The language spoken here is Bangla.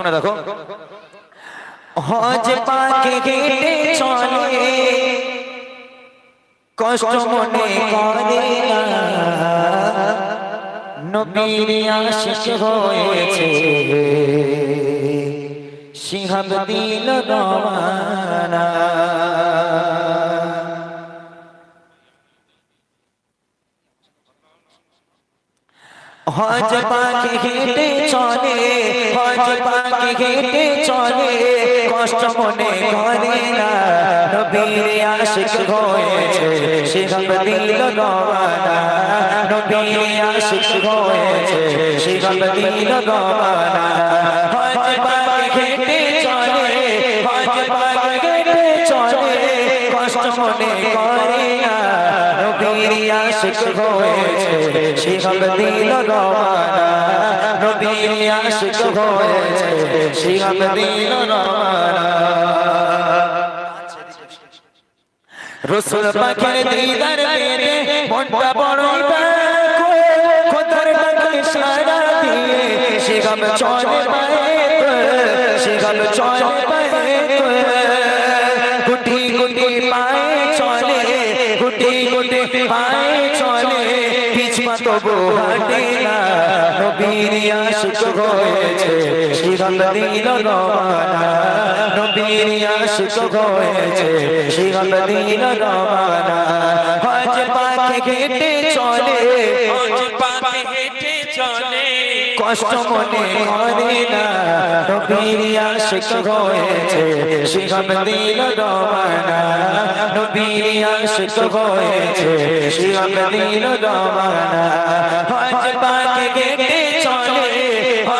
শোনা দেখো। হজ পাকে কেটে চলে কষ্ট মনে করে না। নবীর আশিস হয়েছে। সিংহাব দিল রমানা হজ পাখি হেঁটে চলে হজ পাখি হেঁটে চলে কষ্ট মনে করে না নবীর আশিক হয়েছে শিরম দিল নবীর আশিক হয়েছে দিল রওয়ানা। হজ পাখি হেঁটে চলে হজ পাখি হেঁটে চলে কষ্ট মনে করে না নবীর আশিক হয়েছে শিরম দিল রওয়ানা। নবীর আশিক হয়েছে শিরম দিল রওয়ানা। রসুল পাখের দিদার পেতে মনটা বড়ই খোদার ডাকে সারা দিয়ে শিরম চলে পায়ে শিরম চলে গুটি গুটি পায়ে চলে পিছপা তবু হাঁটে না। নবীর আশিক হয়েছে শিরম দিল নবীর আশিক হয়েছে শিরম দিল রওয়ানা। হজ পাকে হেঁটে চলে হজ পাকে হেঁটে চলে। কষ্ট মনে করে না। নবীর আশিক হয়েছে শিরম দিল রওয়ানা। নবীর আশিক হয়েছে শিরম দিল চলে